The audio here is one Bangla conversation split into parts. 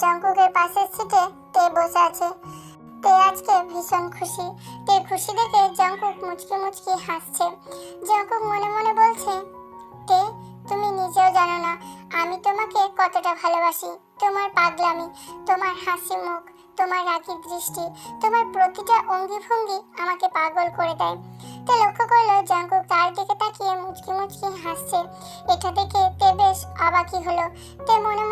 জঙ্কুকের পাশের সিটে তে বসে আছে? তে আজকে ভীষণ খুশি। তে খুশি দেখে জঙ্কুক মুচকি মুচকি হাসছে। জঙ্কুক মনে মনে বলছে, তে, তুমি নিজেও জানো না, আমি তোমাকে কতটা ভালোবাসি। তোমার পাগলামি, তোমার হাসি মুখ, তোমার রাগি দৃষ্টি, তোমার প্রতিটা অঙ্গি ভঙ্গি আমাকে পাগল করে দেয়। তে লক্ষ্য করল জঙ্কুক তার দিকে তাকিয়ে মুচকি মুচকি হাসছে। এটা দেখে তে বেশ অবাকই হলো। তে মনে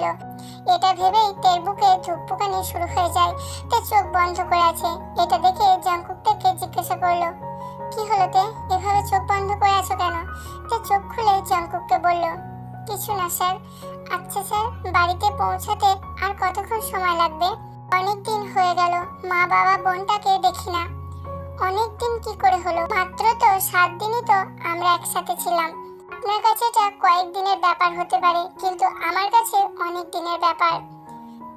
ছড়িয়েছিল এটা ভেবেই তের বুকে ধুকপুকানি শুরু হয়ে যায়। তে চোখ বন্ধ করে আছে। এটা দেখে জঙ্কুক থেকে জিজ্ঞাসা করল, কি হলো তে? এভাবে চোখ বন্ধ করে আছো কেন? তে চোখ খুলে জঙ্কুককে বলল, কিছু না স্যার। আচ্ছা স্যার, বাড়িতে পৌঁছাতে আর কতক্ষণ সময় লাগবে? অনেক দিন হয়ে গেল। মা বাবা বোনটাকে দেখি না। অনেক দিন কি করে হলো? মাত্র তো সাত দিনই তো আমরা একসাথে ছিলাম। আপনার কাছে এটা কয়েকদিনের ব্যাপার হতে পারে, কিন্তু আমার কাছে অনেক দিনের ব্যাপার।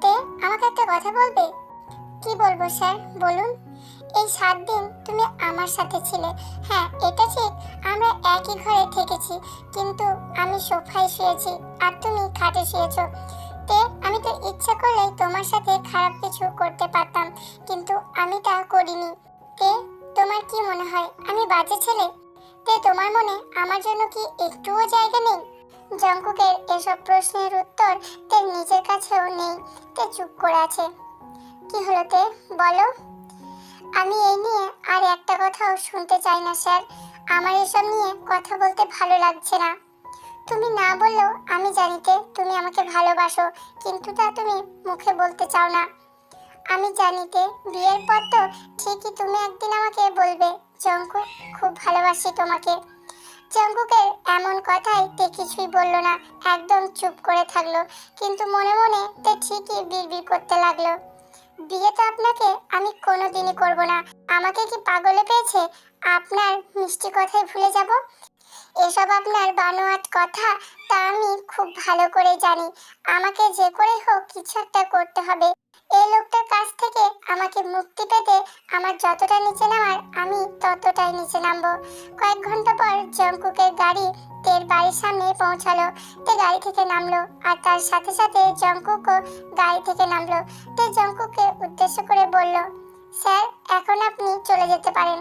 তে, আমাকে একটা কথা বলবে? কি বলব, স্যার? বলুন। এই সাত দিন তুমি আমার সাথে ছিলে। হ্যাঁ এটা ঠিক, আমরা একই ঘরে থেকেছি, কিন্তু আমি সোফায় শুয়েছি আর তুমি খাটে শুয়েছো। তে, আমি তো ইচ্ছা করলেই তোমার সাথে খারাপ কিছু করতে পারতাম, কিন্তু আমি তা করিনি। তে, তোমার কি মনে হয়, আমি বাজে ছেলে? তে তোমার মনে আমার জন্য কি একটুও জায়গা নেই? জঙ্কুকের এসব প্রশ্নের উত্তর তে নিজের কাছেও নেই। তে চুপ করে আছে। কি হলো তে? বলো। আমি এই নিয়ে আর একটা কথাও শুনতে চাই না, স্যার। আমার এসব নিয়ে কথা বলতে ভালো লাগছে না। তুমি না বললেও আমি জানিতে তুমি আমাকে ভালোবাসো, কিন্তু তা তুমি মুখে বলতে চাও না। আমি জানিতে বিয়ের পর তো ঠিকই তুমি একদিন আমাকে বলবে। জঙ্কু, খুব ভালোবাসি তোমাকে। জঙ্কুকের এমন কথাই তে কিছুই বলল না, একদম চুপ করে থাকল। কিন্তু মনে মনে তে ঠিকই বিড়বিড় করতে লাগল। বিয়ে তো আপনাকে আমি কোনো দিনই করব না। আমাকে কি পাগলে পেয়েছে? আপনার মিষ্টি কথাই ভুলে যাব? এসব আপনার বানোয়াট কথা তা আমি খুব ভালো করে জানি। আমাকে যে করে হোক কিছু একটা করতে হবে এই লোকটার কাছ থেকে আমাকে মুক্তি পেতে আমার যতটা নিচে নামার, আমি ততটাই নিচে নামবো। কয়েক ঘণ্টা পর জঙ্কুকের গাড়ি তের বাড়ির সামনে পৌঁছালো। তে গাড়ি থেকে নামলো আর তার সাথে সাথে জঙ্কুকও গাড়ি থেকে নামলো। তে জঙ্কুককে উদ্দেশ্য করে বলল, স্যার, এখন আপনি চলে যেতে পারেন।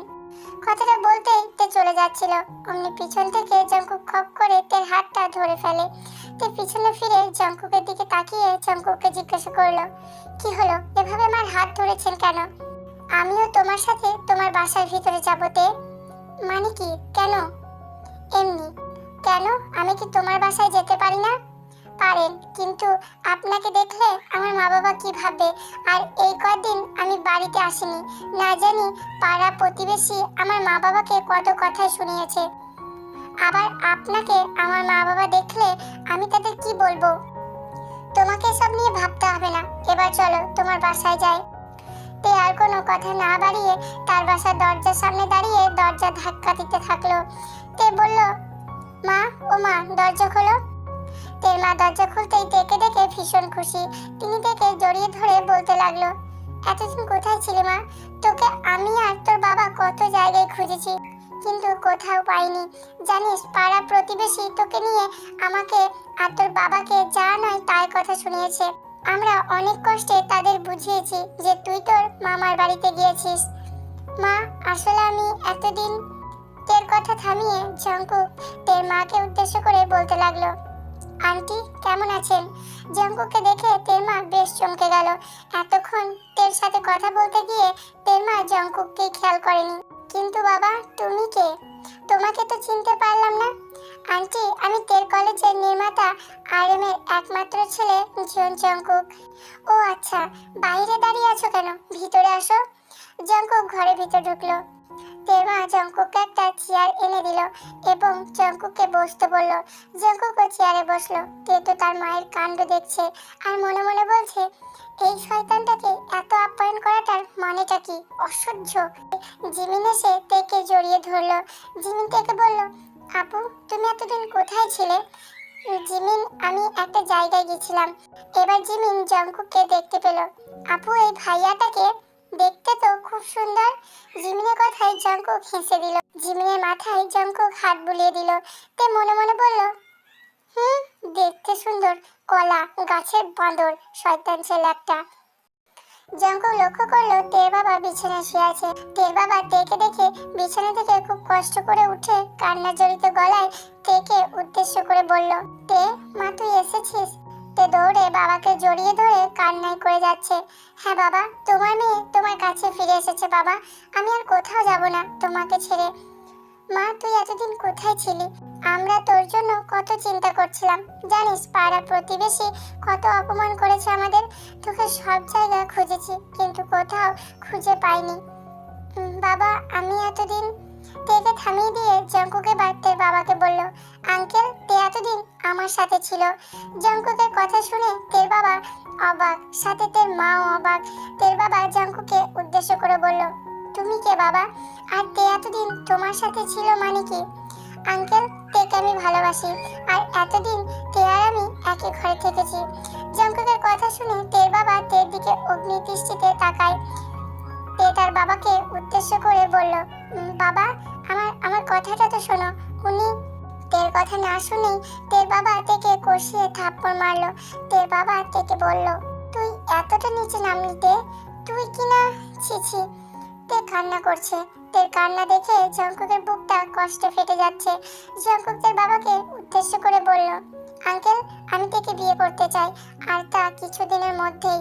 কথাটা বলতেই তে চলে যাচ্ছিল। অমনি পিছন থেকে জঙ্কুক খপ করে তের হাতটা ধরে ফেলে। তে পিছনে ফিরে জঙ্কুকের দিকে তাকিয়ে জঙ্কুককে জিজ্ঞাসা করল, কি হলো? এভাবে আমার হাত ধরেছেন কেন? আমিও তোমার সাথে তোমার বাসার ভিতরে যাব তে। মানে কি? কেন? এমনি। কেন? আমি কি তোমার বাসায় যেতে পারি না? পারেন, কিন্তু আপনাকে দেখলে আমার মা বাবা কী ভাববে? আর এই কদিন আমি বাড়িতে আসিনি। না জানি পাড়া প্রতিবেশী আমার মা বাবাকে কত কথাই শুনিয়েছে। আবার আপনাকে আমার মা বাবা দেখলে আমি তাদের কি বলব? তোমাকে সব নিয়ে ভাবতে হবে না। এবার চলো, তোমার বাসায় যাই। তে আর কোনো কথা না বাড়িয়ে তার বাসার দরজার সামনে দাঁড়িয়ে দরজা ধাক্কা দিতে থাকল। তে বলল, মা, ও মা, দরজা খোলো। মা দরজা খুলতেই দেখে দেখে ভীষণ খুশি। তিনি দেখে জড়িয়ে ধরে বলতে লাগল, এতদিন কোথায় ছিলে মা? তোকে আমি আর তোর বাবা কত জায়গায় খুঁজেছি, কিন্তু কোথাও পাইনি। জানিস, পাড়া প্রতিবেশী তোকে নিয়ে আমাকে আর তোর বাবাকে যা নয় তাই কথা শুনিয়েছে। আমরা অনেক কষ্টে তাদের বুঝিয়েছি যে তুই তোর মামার বাড়িতে গিয়েছিস। মা, আসলে আমি এতদিন তের কথা থামিয়ে জঙ্কুক তের মাকে উদ্দেশ্য করে বলতে লাগল কেমন আছেন? জঙ্কুককে দেখে তের মা বেশ চমকে গেল। এতক্ষণ তের সাথে কথা বলতে গিয়ে তের মা জঙ্কুককে খেয়াল করেনি। কিন্তু বাবা, তুমি কে? তোমাকে তো চিনতে পারলাম না। আন্টি, আমি তের কলেজের নির্মাতা আর এম এর একমাত্র ছেলে জন জঙ্কুক। ও আচ্ছা বাইরে দাঁড়িয়ে আছো কেন? ভিতরে আসো। জঙ্কুক ঘরে ভিতর ঢুকলো। তের মা জঙ্কুককে একটা চেয়ার এনে দিল এবং জঙ্কুকে বসতে বলল। জঙ্কুকও চেয়ারে বসল। তে তো তার মায়ের কাণ্ড দেখছে আর মনে মনে বলছে, এই শয়তানটাকে এত আপ্যায়ন করাটার মানেটা কি? অসহ্য। জিমিন এসে তেকে জড়িয়ে ধরলো। জিমিন তেকে বলল, আপু, তুমি এতদিন কোথায় ছিলে? জিমিন, আমি একটা জায়গায় গেছিলাম। এবার জিমিন জঙ্কুককে দেখতে পেল। আপু, এই ভাইয়াটাকে দেখতে তো খুব সুন্দর। জিমিনের কথায় জঙ্কুক হেসে দিল। জিমিনের মাথায় জঙ্কুক হাত বুলিয়ে দিল। তে মনে মনে বলল, হুম, দেখতে সুন্দর। কলা, গাছের বাঁদর, শয়তান ছেলে একটা। জঙ্কুক লক্ষ্য করল তের বাবা বিছানায় শুয়ে আছে। তের বাবা তেকে দেখে বিছানা থেকে খুব কষ্ট করে উঠে কান্না জড়িত গলায় তেকে উদ্দেশ্য করে বলল, তে, মা তুই এসেছিস? তে দৌড়ে বাবাকে জড়িয়ে ধরে কান্নাই করে যাচ্ছে। হ্যাঁ বাবা, তোমার মেয়ে তোমার কাছে ফিরে এসেছে বাবা। আমি আর কোথাও যাব না তোমাকে ছেড়ে। মা, তুই এতদিন কোথায় ছিলি? আমরা তোর জন্য কত চিন্তা করছিলাম। জানিস পাড়া প্রতিবেশী কত অপমান করেছে আমাদের। তোকে সব জায়গায় খুঁজেছি, কিন্তু কোথাও খুঁজে পাইনি। বাবা, আমি এতদিন তেকে থামিয়ে দিয়ে জঙ্কুকে বাড়তে বাবাকে বলল, আঙ্কেল এতদিন আমার সাথে ছিল। জঙ্কুকের কথা শুনে তের বাবা অবাক, সাথে তের মাও অবাক। তের বাবা জঙ্কুকে উদ্দেশ্য করে বলল, তুমি কে বাবা? আর তে এতদিন তোমার সাথে ছিল মানে কি? আঙ্কেল, তেকে আমি ভালোবাসি, আর এতদিন তে আর আমি একই ঘরে থেকেছি। জঙ্কুকের কথা শুনে তের বাবা তের দিকে অগ্নি দৃষ্টিতে তাকায়। তে তার বাবাকে উদ্দেশ্য করে বলল বাবা, আমার আমার কথাটা তো শোনো। উনি তের কথা না শুনেই তের বাবা তেকে কষিয়ে থাপ্পড় মারলো। তের বাবা তেকে বলল, তুই এতটা নিচে নামলি তে, তুই কি না? ছি ছি। তে কান্না করছে। তের কান্না দেখে জঙ্কুকের বুকটা কষ্টে ফেটে যাচ্ছে। জঙ্কুক তের বাবাকে উদ্দেশ্য করে বলল, আঙ্কেল, আমি তেকে বিয়ে করতে চাই, আর তা কিছুদিনের মধ্যেই।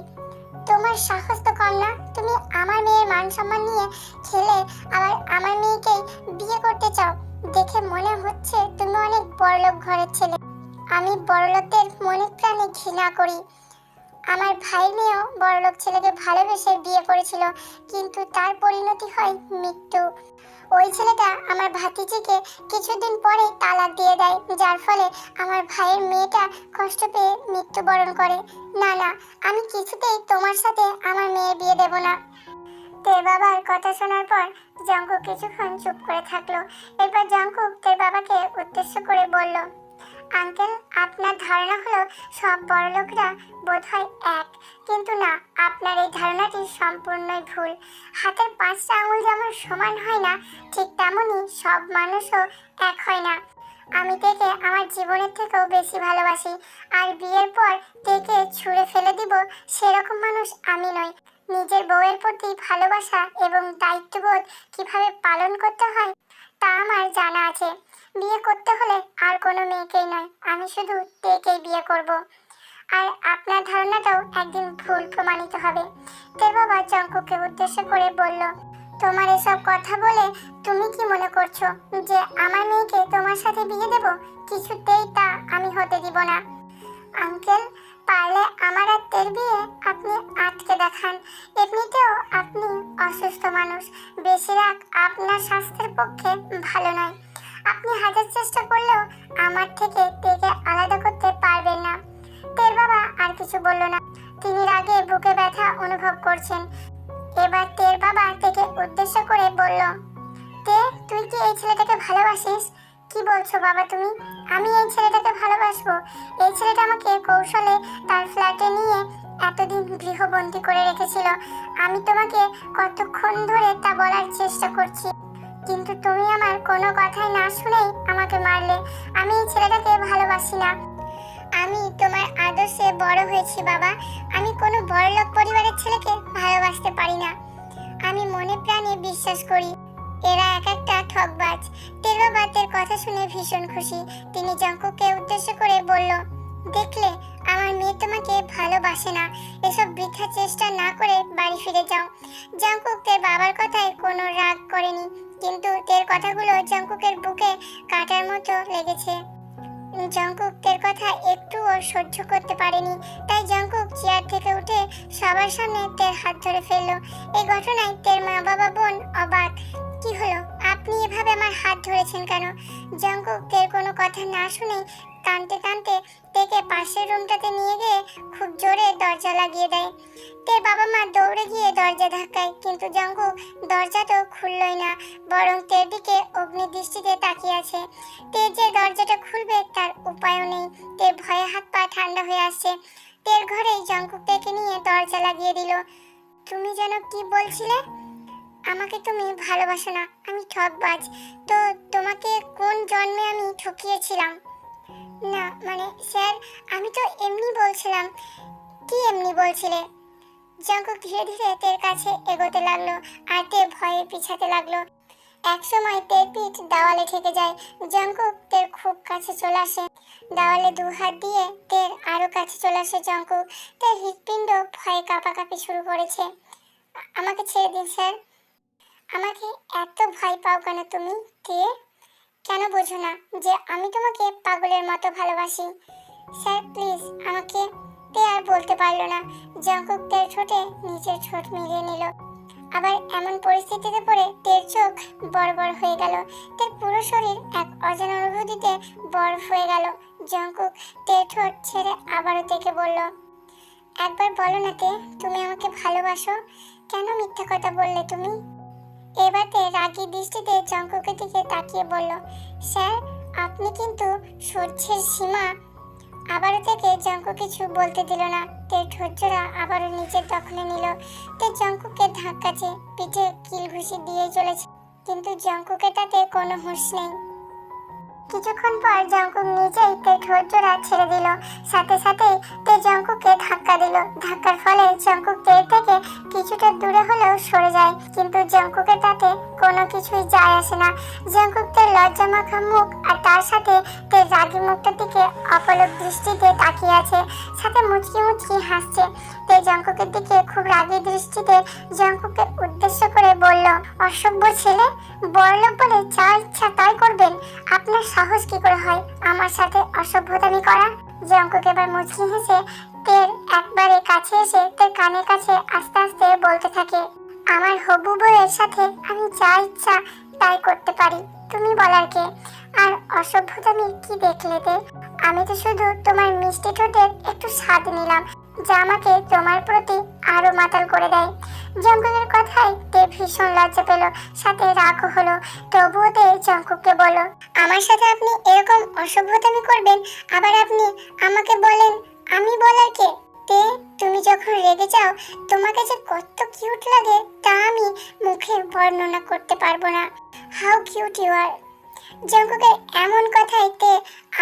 তোমার সাহস তো কম না? তুমি আমার মেয়ের মান সম্মান নিয়ে খেলে আবার আমার মেয়েকেই বিয়ে করতে চাও। দেখে মনে হচ্ছে তুমি অনেক বড়লোক ঘরের ছেলে। আমি বড়লোকদের মনে প্রাণে ঘৃণা করি। আমার ভাই মেয়েও বড়লোক ছেলেকে ভালোবেসে বিয়ে করেছিল, কিন্তু তার পরিণতি হয় মৃত্যু। ওই ছেলেটা আমার ভাতিজিকে কিছুদিন পরে তালাক দিয়ে দেয়, যার ফলে আমার ভাইয়ের মেয়েটা কষ্ট পেয়ে মৃত্যুবরণ করে। না না, আমি কিছুতেই তোমার সাথে আমার মেয়ের বিয়ে দেব না। তের বাবার কথা শোনার পর জঙ্কুক কিছুক্ষণ চুপ করে থাকল। এরপর জঙ্কুক তের বাবাকে উদ্দেশ্য করে বলল, আঙ্কেল, আপনার ধারণা হলো সব বড়লোকরা বোধহয় এক। কিন্তু না, আপনার এই ধারণাটি সম্পূর্ণই ভুল। হাতের পাঁচটা আঙুল যেমন সমান হয় না, ঠিক তেমনই সব মানুষও এক হয় না। আমি তেকে আমার জীবনের থেকেও বেশি ভালোবাসি, আর বিয়ের পর তেকে ছুঁড়ে ফেলে দিব সেরকম মানুষ আমি নই। নিজের বউয়ের প্রতি ভালোবাসা এবং দায়িত্ববোধ কীভাবে পালন করতে হয়, তা আমার জানা আছে। বিয়ে করতে হলে আর কোনো মেয়েকেই নয়, আমি শুধু তেকেই বিয়ে করব। আর আপনার ধারণাটাও একদিন ভুল প্রমাণিত হবে। তের বাবা জঙ্কুকে উদ্দেশ্য করে বলল, তোমার এসব কথা বলে তুমি কি মনে করছ যে আমার মেয়েকে তোমার সাথে বিয়ে দেব? কিছুতেই তা আমি হতে দিব না। আঙ্কেল পারলে আমার আর তের বিয়ে আপনি আটকে দেখান। এমনিতেও আপনি অসুস্থ মানুষ। বেশি রাগ আপনার স্বাস্থ্যের পক্ষে ভালো নয়। আপনি হাজার চেষ্টা করলেও আমার থেকে তেকে আলাদা করতে পারবেন না। তের বাবা আর কিছু বলল না। তিনি রাগে বুকে ব্যথা অনুভব করছেন। এবার তের বাবা তেকে উদ্দেশ্য করে বলল, তে, তুই কি এই ছেলেটাকে ভালোবাসিস? কি বলছো বাবা তুমি? আমি এই ছেলেটাকে ভালোবাসবো। এই ছেলেটা আমাকে কৌশলে তার ফ্ল্যাটে নিয়ে এতদিন গৃহবন্দী করে রেখেছিল। আমি তোমাকে কতক্ষণ ধরে তা বলার চেষ্টা করছি। কিন্তু তুমি আমার কোনো কথাই না শুনেই আমাকে মারলে। আমি এই ছেলেটাকে ভালোবাসি না। আমি তোমার আদর্শে বড় হয়েছি বাবা। আমি কোনো বড়লোক পরিবারের ছেলেকে ভালোবাসতে পারি না। আমি মনে প্রাণে বিশ্বাস করি। এরা এক একটা ঠকবাজ। তের কথা শুনে ভীষণ খুশি। তিনি জঙ্কুককে উদ্দেশ্য করে বলল, দেখলে, আমার মেয়ে তোমাকে ভালোবাসে না। এসব বৃথা চেষ্টা না করে বাড়ি ফিরে যাও। জঙ্কুক বাবার কথায় কোনো রাগ করেনি, কিন্তু তের কথাগুলো জঙ্কুকের বুকে কাটার মতো লেগেছে। জঙ্কুক কথা একটুও সহ্য করতে পারেনি, তাই জঙ্কুক চেয়ার থেকে উঠে সবার সামনে তের হাত ধরে ফেলল। এই ঘটনায় তের মা বাবা বোন অবাক। কি হলো? আপনি এভাবে আমার হাত ধরেছেন কেন? জঙ্কুক তের কোনো কথা না শুনে কানতে কানতে তেকে পাশের রুমটাতে নিয়ে গিয়ে খুব জোরে দরজা লাগিয়ে দেয়। তের বাবা মা দৌড়ে গিয়ে দরজা ধাক্কায়, কিন্তু জঙ্কুক দরজা তো খুললই না, বরং তের দিকে অগ্নি দৃষ্টিতে তাকিয়ে আছে। তে যে দরজাটা খুলবে তার উপায়ও নেই, তে ভয়ে হাত পা ঠান্ডা হয়ে আসছে। তের ঘরেই জঙ্কুক তেকে নিয়ে দরজা লাগিয়ে দিল। তুমি যেন কি বলছিলে? আমাকে তুমি ভালোবাসো না, আমি ঠকবাজ। তো তোমাকে কোন জন্মে আমি ঠকিয়েছিলাম? না মানে স্যার, আমি তো এমনি বলছিলাম। কি এমনি বলছিলে? জঙ্কুক ধীরে ধীরে তের কাছে এগোতে লাগল, আর তে ভয়ে পিছাতে লাগল। এক সময় তের পিঠ দেওয়ালে ঠেকে যায় জঙ্কুক তের খুব কাছে চলে আসে। দেওয়ালে দু হাত দিয়ে তের আরও কাছে চলে আসে জঙ্কুক তের হৃৎপিণ্ড ভয়ে কাঁপাকাঁপি শুরু করেছে। আমাকে ছেড়ে দিন, স্যার। আমাকে এত ভয় পাও কেন তুমি? কে? কেন বোঝো না যে আমি তোমাকে পাগলের মতো ভালোবাসি? স্যার, প্লিজ আমাকে তে আর বলতে পারল না। জঙ্কুক তের ঠোঁটে নিজের ঠোঁট মিলিয়ে নিল। আবার এমন পরিস্থিতিতে পড়ে তের চোখ বড় বড় হয়ে গেল। তের পুরো শরীর এক অজানা অনুভূতিতে বরফ হয়ে গেল। জঙ্কুক তের ঠোঁট ছেড়ে আবারও তেকে বলল, একবার বলো না তে, তুমি আমাকে ভালোবাসো? কেন মিথ্যা কথা বললে তুমি? এবারে রাগী দৃষ্টিতে জঙ্কুকের দিকে তাকিয়ে বলল, স্যার, আপনি কিন্তু সহ্যের সীমা। আবারও থেকে জঙ্কু কিছু বলতে দিল না। তে ঠোঁটজোড়া আবারও নিজের দখলে নিল। তে জঙ্কুকে ধাক্কাছে পিঠে কিল ঘুষি দিয়ে চলেছে। কিন্তু জঙ্কুকে তাতে কোনো হুঁশ নেই। কিছুক্ষণ পর জঙ্কুক নিজেই তে ঠোঁটজোড়া ছেড়ে দিল। সাথে সাথে তে জঙ্কুককে ধাক্কা দিল। ধাক্কার ফলে জঙ্কুক তের থেকে কিছুটা দূরে হলেও সরে যায়। কিন্তু জঙ্কুকের তাতে কোনো কিছুই যায় আসে না। জঙ্কুক তের লজ্জা মাখা মুখ আর তার সাথে তের রাগি মুখটার দিকে অপলক দৃষ্টিতে তাকিয়ে আছে। সাথে মুচকি মুচকি হাসছে। তে জঙ্কুকের দিকে খুব রাগি দৃষ্টিতে জঙ্কুককে উদ্দেশ্য করে বলল, অসভ্য ছেলে, বড়লোক বলে যা ইচ্ছা তাই করবেন। আপনার সাহস কি করে হয়? আমার সাথে অসভ্যতামি করা? যে জঙ্কুক এবার মুচকি হেসে তের একবারে কাছে এসে তের কানের কাছে আস্তে আস্তে বলতে থাকে, আমার হবু বউয়ের সাথে আমি যা ইচ্ছা তাই করতে পারি। তুমি বলার কে? আর অসভ্যতামি কি দেখলে তে? আমি তো শুধু তোমার মিষ্টি ঠোঁটের একটু স্বাদ নিলাম, যা আমাকে তোমার প্রতি আরও মাতাল করে দেয়। জঙ্কুকের কথায় তে ভীষণ লজ্জা পেল, সাথে রাগও হলো, তবুও তে জঙ্কুককে বলো আমার সাথে আপনি এরকম অসভ্যতামি করবেন, আবার আপনি আমাকে বলেন, আমি বলার কে? তে, তুমি যখন রেগে যাও তোমাকে যে কত কিউট লাগে, তা আমি মুখে বর্ণনা করতে পারব না। হাউ কিউট ইউ আর জঙ্কুকের এমন কথায় তে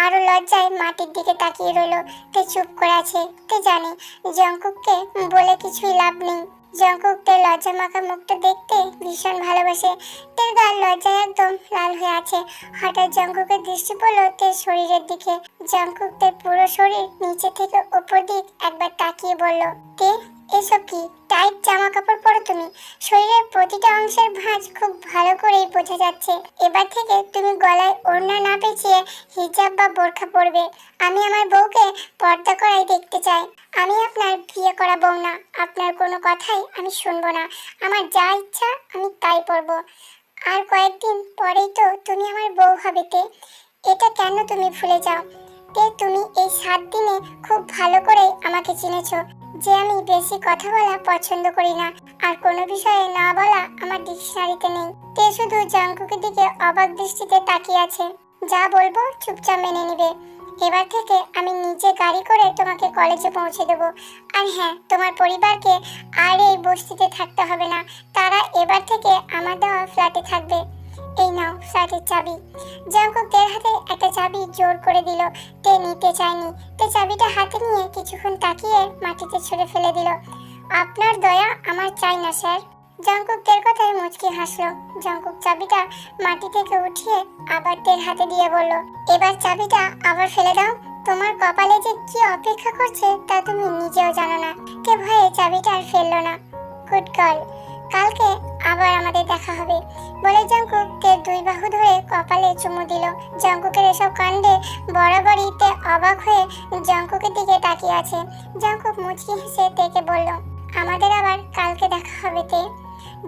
আরও লজ্জায় মাটির দিকে তাকিয়ে রইল। তে চুপ করে আছে, তে জানে, জঙ্কুককে বলে কিছুই লাভ নেই। জঙ্কুক তের লজ্জা মাখা মুখটা দেখতে ভীষণ ভালোবাসে। তের গাল লজ্জায় একদম লাল হয়ে আছে। হঠাৎ জঙ্কুকের দৃষ্টি পড়ল তের শরীরের দিকে। জঙ্কুক তের পুরো শরীর নিচে থেকে উপর দিক একবার তাকিয়ে বলল, তে এসব কি? টাইট জামা কাপড় পরো তুমি? শরীরের প্রতিটা অংশের ভাঁজ খুব ভালো করেই বোঝা যাচ্ছে। এবার থেকে তুমি গলায় ওড়না না পেঁচিয়ে হিজাব বা বোরখা পরবে। আমি আমার বউকে পর্দা করাই দেখতে চাই। আমি আপনার বিয়ে করা বউ না। আপনার কোনো কথাই আমি শুনব না। আমার যা ইচ্ছা আমি তাই পরবো। আর কয়েকদিন পরেই তো তুমি আমার বউ হবে তে। এটা কেন তুমি ভুলে যাও? তে তুমি এই সাত দিনে খুব ভালো করে আমাকে চিনেছো। যে আমি বেশি কথা বলা পছন্দ করি না, আর কোনো বিষয়ে না বলা আমার ডিকশনারিতে নেই। তে শুধু জঙ্কুকের দিকে অবাক দৃষ্টিতে তাকিয়ে আছে। যা বলব চুপচাপ মেনে নিবে। এবার থেকে আমি নিজে গাড়ি করে তোমাকে কলেজে পৌঁছে দেবো। আর হ্যাঁ তোমার পরিবারকে আর এই বস্তিতে থাকতে হবে না। তারা এবার থেকে আমার দেওয়া ফ্ল্যাটে থাকবে। এই নাও ফ্ল্যাটের চাবি। জঙ্কুক তের হাতে একটা চাবি জোর করে দিল। তে নিতে চায়নি। তে চাবিটা হাতে নিয়ে কিছুক্ষণ তাকিয়ে মাটিতে ছুঁড়ে ফেলে দিল। আপনার দয়া আমার চাই না, স্যার। জঙ্কুক তের কথায় মুচকি হাসলো। জঙ্কুক চাবিটা মাটি থেকে উঠিয়ে আবার তের হাতে দিয়ে বলল, এবার চাবিটা আবার ফেলে দাও। তোমার কপালে যে কি অপেক্ষা করছে তা তুমি নিজেও জানো না। কে ভয়ে চাবিটা আর ফেলল না। Good girl. কালকে আবার আমাদের দেখা হবে। বলে জঙ্কুক তে দুই বাহু ধরে কপালে চুমু দিল। জঙ্কুকের এসব কাণ্ডে বরাবরইতে অবাক হয়ে জঙ্কুকের দিকে তাকিয়ে আছে। জঙ্কুক মুচকি হেসে তেকে বলল, আমাদের আবার কালকে দেখা হবে তে।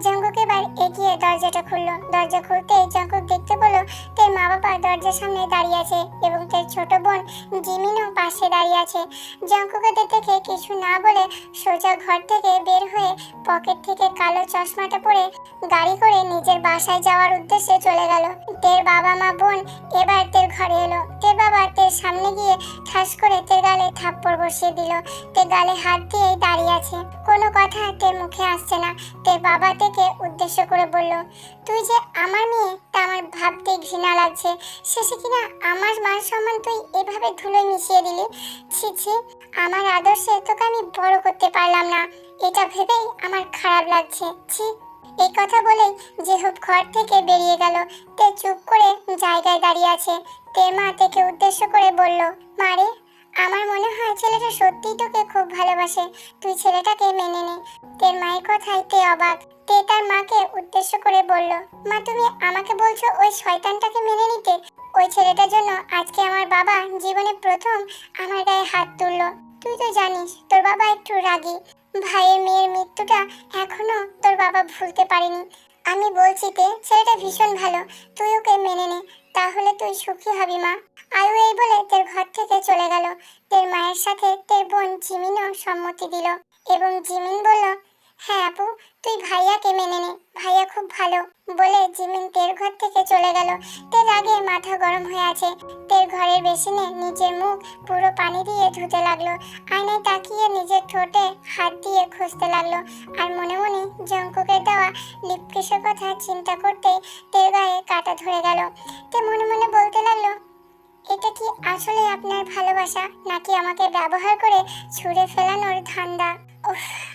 জঙ্কুক এবার এগিয়ে দরজাটা খুললো। দরজা খুলতে জঙ্কুক দেখতে পেল তার মা বাবা দরজার সামনে দাঁড়িয়ে আছে এবং তার ছোট বোন জিমিনও পাশে দাঁড়িয়ে আছে। জঙ্কুকে দেখে কিছু না বলে সোজা ঘর থেকে বের হয়ে পকেট থেকে কালো চশমাটা পরে গাড়ি করে নিজের বাসায় যাওয়ার উদ্দেশ্যে চলে গেল। তের বাবা মা বোন এবার তের ঘরে এলো। তের বাবা তের সামনে গিয়ে ঠাস করে তের গালে থাপ্পড় বসিয়ে দিল। তে গালে হাত দিয়ে দাঁড়িয়ে আছে। কোনো কথা তের মুখে আসছে না। তের বাবা থেকে উদ্দেশ্য করে বলল, তুই যে আমার মেয়ে, তা আমার ভাবতে ঘৃণা লাগছে। শেষে কিনা আমার মান সম্মান তুই এভাবে ধুলোয় মিশিয়ে দিলি? ছি ছি, আমার আদর্শে তোকে আমি বড় করতে পারলাম না। এটা ভেবেই আমার খারাপ লাগছে। ছি। এই কথা বলেই জেহুব ঘর থেকে বেরিয়ে গেল। তে চুপ করে জায়গায় দাঁড়িয়ে আছে। তে মা তেকে উদ্দেশ্য করে বলল মারে আমার মনে হয় ছেলেটা সত্যিই তোকে খুব ভালোবাসে। তুই ছেলেটাকে মেনে নে। তের মায়ের কথায় তে অবাক। তে তার মাকে উদ্দেশ্য করে বলল, মা, তুমি আমাকে বলছো ওই শয়তানটাকে মেনে নিতে? ওই ছেলেটার জন্য আজকে আমার বাবা জীবনে প্রথম আমার গায়ে হাত তুললো। তুই তো জানিস, তোর বাবা একটু রাগী। ভাইয়ের মেয়ের মৃত্যুটা এখনও তোর বাবা ভুলতে পারেনি। আমি বলছি তে, ছেলেটা ভীষণ ভালো। তুই ওকে মেনে নে, তাহলে তুই সুখী হবি, মা। আয়ু এই বলে তোর ঘর থেকে চলে গেল। তোর মায়ের সাথে তোর বোন জিমিনও সম্মতি দিল এবং জিমিন বলল হ্যাঁ আপু, তুই ভাইয়াকে মেনে নে। ভাইয়া খুব ভালো। বলে জিমিন তের ঘর থেকে চলে গেল। তের আগে মাথা গরম হয়ে আছে। তের ঘরের বেসিনে নিজের মুখ পুরো পানি দিয়ে ধুতে লাগল। আয়নায় তাকিয়ে নিজের ঠোঁটে হাত দিয়ে খুঁজতে লাগল। আর মনে মনে জঙ্কুকের দেওয়া লিপকেশের কথা চিন্তা করতে তের গায়ে কাটা ধরে গেল। তে মনে মনে বলতে লাগল, এটা কি আসলে আপনার ভালোবাসা, নাকি আমাকে ব্যবহার করে ছুঁড়ে ফেলানোর ধান্দা?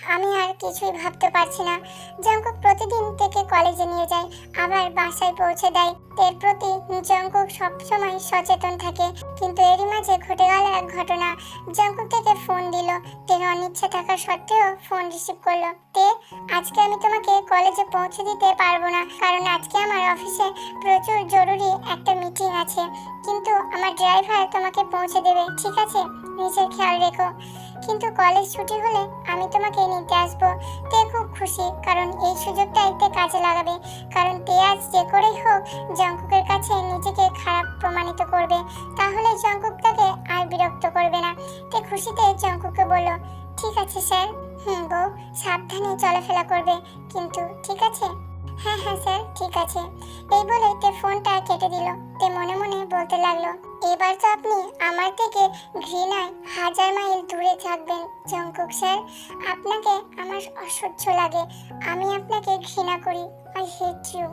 আমি আর কিছুই ভাবতে পারছি না। জঙ্কুক প্রতিদিন থেকে কলেজে নিয়ে যায়, আবার বাসায় পৌঁছে দেয়। এর প্রতি জঙ্কুক সবসময় সচেতন থাকে। কিন্তু এরই মাঝে ঘটে গেল এক ঘটনা। জঙ্কুক থেকে ফোন দিল। তের অনিচ্ছা থাকা সত্ত্বেও ফোন রিসিভ করল। তে, আজকে আমি তোমাকে কলেজে পৌঁছে দিতে পারব না। কারণ আজকে আমার অফিসে প্রচুর জরুরি একটা মিটিং আছে। কিন্তু আমার ড্রাইভার তোমাকে পৌঁছে দেবে, ঠিক আছে? নিজের খেয়াল রেখো। কিন্তু কলেজ ছুটি হলে আমি তোমাকে নিতে আসব। তে খুব খুশি, কারণ এই সুযোগটা তে কাজে লাগাবে। কারণ তে আজ যে করেই হোক, জঙ্কুকের কাছে নিজেকে খারাপ প্রমাণিত করবে। তাহলে জঙ্কুক তাকে আর বিরক্ত করবে না। তে খুশিতে জঙ্কুককে বলল, ঠিক আছে স্যার। হুম বউ, সাবধানে চলাফেরা করবে। কিন্তু ঠিক আছে? হ্যাঁ হ্যাঁ স্যার, ঠিক আছে। এই বলে তে ফোনটা কেটে দিল। তে মনে মনে বলতে লাগল, এবার তো আপনি আমার থেকে ঘৃণায় হাজার মাইল দূরে থাকবেন, জঙ্কুক স্যার। আপনাকে আমার অসহ্য লাগে। আমি আপনাকে ঘৃণা করি। I hate you.